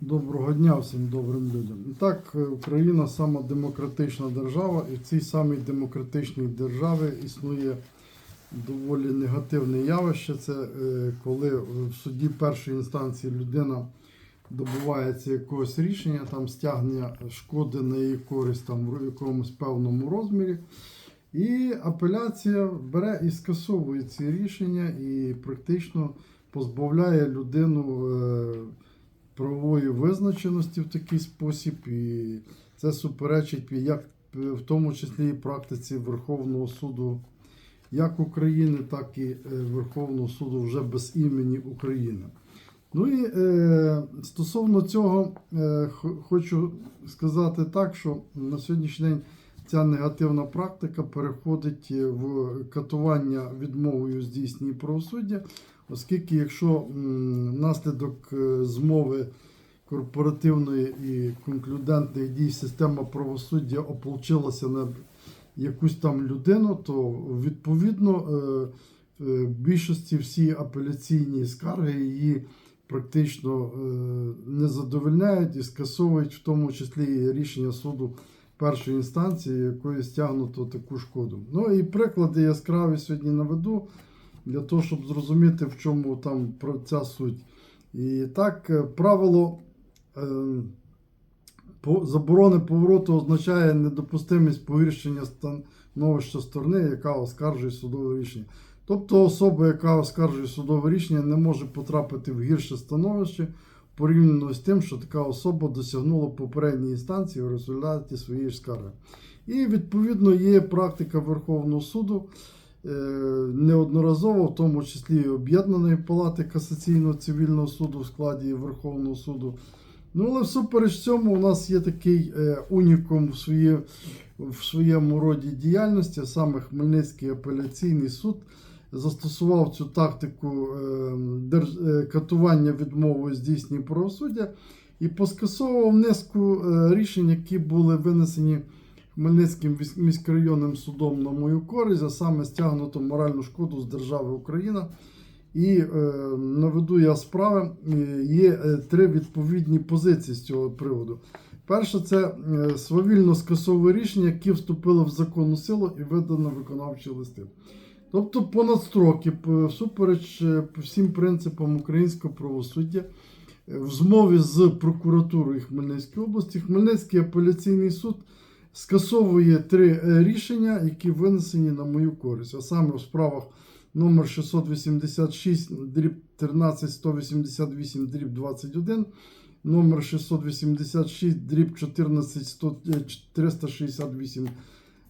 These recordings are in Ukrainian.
Доброго дня всім добрим людям. І так, е, Україна сама демократична держава, і в цій самій демократичній державі існує доволі негативне явище. Це е, коли в суді першої інстанції людина добувається якогось рішення, там стягнення шкоди на її користь там в якомусь певному розмірі. І апеляція бере і скасовує ці рішення і практично позбавляє людину е, правової визначеності в такий спосіб. І це суперечить як в тому числі і практиці Верховного суду як України, так і е, Верховного суду вже без імені України. Ну і е, стосовно цього, е, хочу сказати так, що на сьогоднішній день ця негативна практика переходить е, в катування відмовою здійснення правосуддя, оскільки якщо внаслідок е, змови корпоративної і конклюдентних дій система правосуддя ополчилася на якусь там людину, то відповідно е, е, в більшості всі апеляційні скарги її практично е, не задовольняють і скасовують в тому числі і рішення суду першої інстанції, якої стягнуто таку шкоду. Ну і приклади яскраві сьогодні наведу для того, щоб зрозуміти, в чому там ця суть. І так, е, правило е, заборони повороту означає недопустимість погіршення становища сторони, яка оскаржує судове рішення. Тобто особа, яка оскаржує судове рішення, не може потрапити в гірше становище порівняно з тим, що така особа досягнула попередньої інстанції в результаті своєї скарги. І відповідно є практика Верховного суду неодноразово, в тому числі і Об'єднаної палати касаційного цивільного суду в складі Верховного суду. Ну, але всупереч цьому у нас є такий е, унікум в, своє, в своєму роді діяльності, а саме Хмельницький апеляційний суд застосував цю тактику е, е, катування відмовою здійснення правосуддя і поскасовував низку е, рішень, які були винесені Хмельницьким міськрайонним судом на мою користь, а саме стягнуто моральну шкоду з держави Україна. І е, наведу я справи. Є е, три відповідні позиції з цього приводу. Перше, це е, свавільно скасовує рішення, які вступили в законну силу і видано виконавчі листи. Тобто понад строки, всупереч е, всім принципам українського правосуддя, в змові з прокуратурою Хмельницької області, Хмельницький апеляційний суд скасовує три е, рішення, які винесені на мою користь, а саме у справах номер 686, дріб 13 188, дріб 21, номер 686, дріб 14 100, е, 368,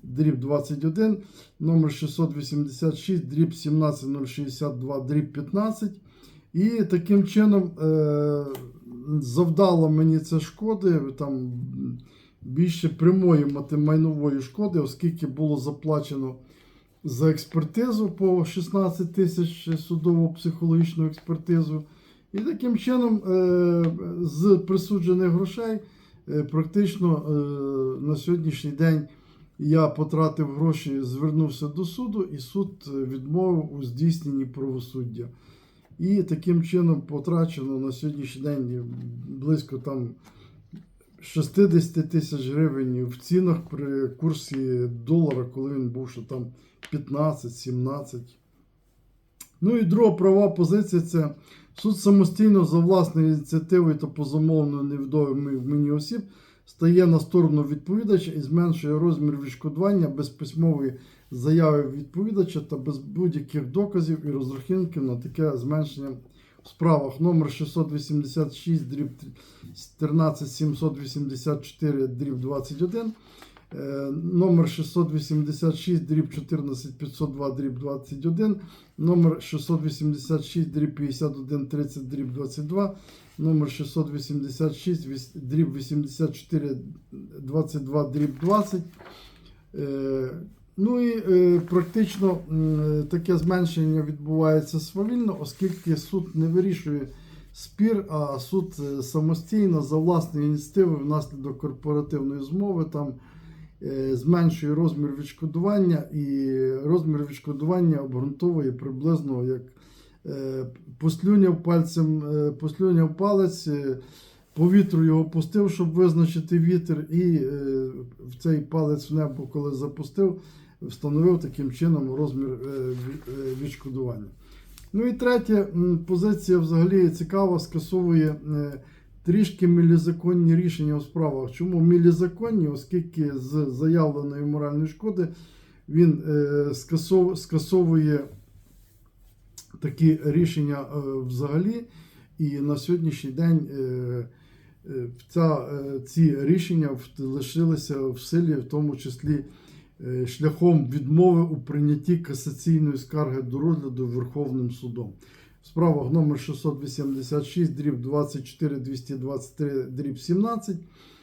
дріб 21, номер 686, дріб 17062, дріб 15. І таким чином е, завдало мені це шкоди, там більше прямої майнової шкоди, оскільки було заплачено за експертизу по 16 тисяч судово-психологічну експертизу. І таким чином е, з присуджених грошей е, практично е, на сьогоднішній день я потратив гроші, звернувся до суду, і суд відмовив у здійсненні правосуддя. І таким чином потрачено на сьогоднішній день близько там 60 тисяч гривень в цінах при курсі долара, коли він був ще там 15-17. Ну і друга права позиція це суд самостійно за власною ініціативою та по замовленню невідомих мені осіб стає на сторону відповідача і зменшує розмір відшкодування без письмової заяви відповідача та без будь-яких доказів і розрахунків на таке зменшення справах номер 686 дріб 13784 дріб 21 е, номер 686 дріб 14502 дріб 21 номер 686 дріб 5130 дріб 22 номер 686 віс- дріб 84 22 дріб 20 Е, Ну і е, практично м, таке зменшення відбувається свавільно, оскільки суд не вирішує спір, а суд е, самостійно за власною ініціативою внаслідок корпоративної змови там е, зменшує розмір відшкодування, і розмір відшкодування обґрунтовує приблизно як е, послюняв пальцем, е, послюняв палець. е, по вітру його пустив, щоб визначити вітер, і е, в цей палець в небо, коли запустив, встановив таким чином розмір е, е, відшкодування. Ну і третє, позиція взагалі цікава, скасовує е, трішки мілізаконні рішення у справах. Чому мілізаконні? Оскільки з заявленої моральної шкоди він скасовує такі рішення взагалі, і на сьогоднішній день ця, ці рішення лишилися в силі, в тому числі шляхом відмови у прийнятті касаційної скарги до розгляду Верховним судом. В справах номер 686, дріб 24 223, дріб 17,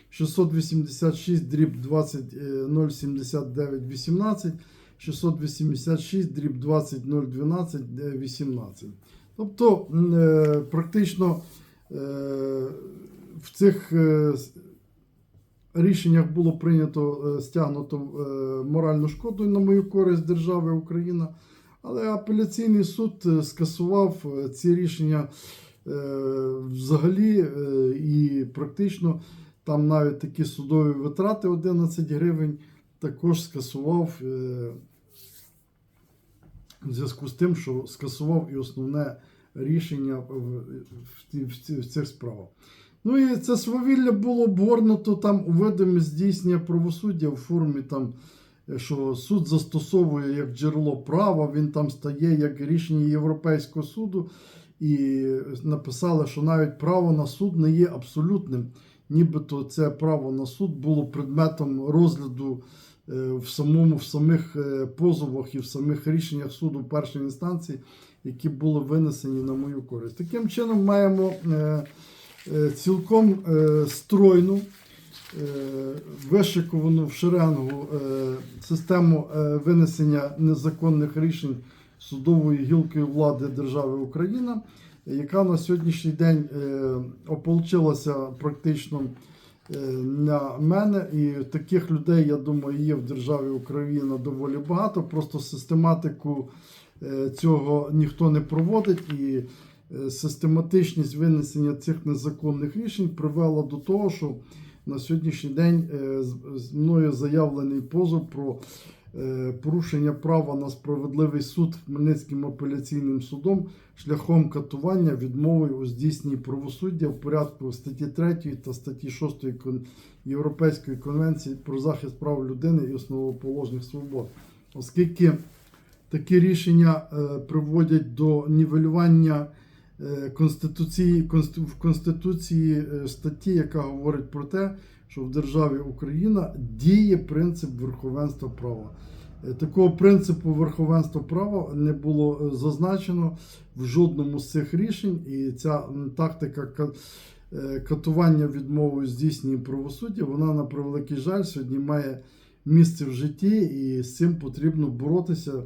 686, дріб 20 е, 079 18, 686, дріб 20 012 е, 18. Тобто, е, практично е, в цих е, рішеннях було прийнято е, стягнуто е, моральну шкоду на мою користь держави Україна. Але апеляційний суд е, скасував ці рішення взагалі і практично там навіть такі судові витрати 11 гривень також скасував в зв'язку з тим, що скасував і основне рішення в цих справах. Ну і це свавілля було обгорнуто там у видимі здійснення правосуддя в формі там, е, що суд застосовує як джерело права, він там стає як рішення Європейського суду, і написали, що навіть право на суд не є абсолютним. Нібито це право на суд було предметом розгляду е, в самому в самих е, позовах і в самих рішеннях суду першої інстанції, які були винесені на мою користь. Таким чином маємо е, е, цілком е, стройну, е, вишикувану в шеренгу е, систему е, винесення незаконних рішень судової гілки влади держави Україна, яка на сьогоднішній день е, ополчилася практично е, на мене. І таких людей, я думаю, є в державі Україна доволі багато. Просто систематику е, цього ніхто не проводить. І е, систематичність винесення цих незаконних рішень привела до того, що на сьогоднішній день е, з- мною заявлений позов про е, порушення права на справедливий суд Хмельницьким апеляційним судом шляхом катування відмовою у здійсненні правосуддя в порядку статті 3 та статті 6 Кон- Європейської конвенції про захист прав людини і основоположних свобод, оскільки такі рішення е, приводять до нівелювання е, конституції в конституції е, статті, яка говорить про те, що в державі Україна діє принцип верховенства права. Е, Такого принципу верховенства права не було е, зазначено в жодному з цих рішень, і ця тактика е, катування відмовою здійснення правосуддя, вона на превеликий жаль сьогодні має місце в житті, і з цим потрібно боротися.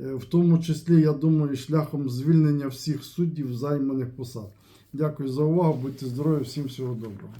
Е, В тому числі, я думаю, шляхом звільнення всіх суддів займаних посад. Дякую за увагу, будьте здорові, всім всього доброго.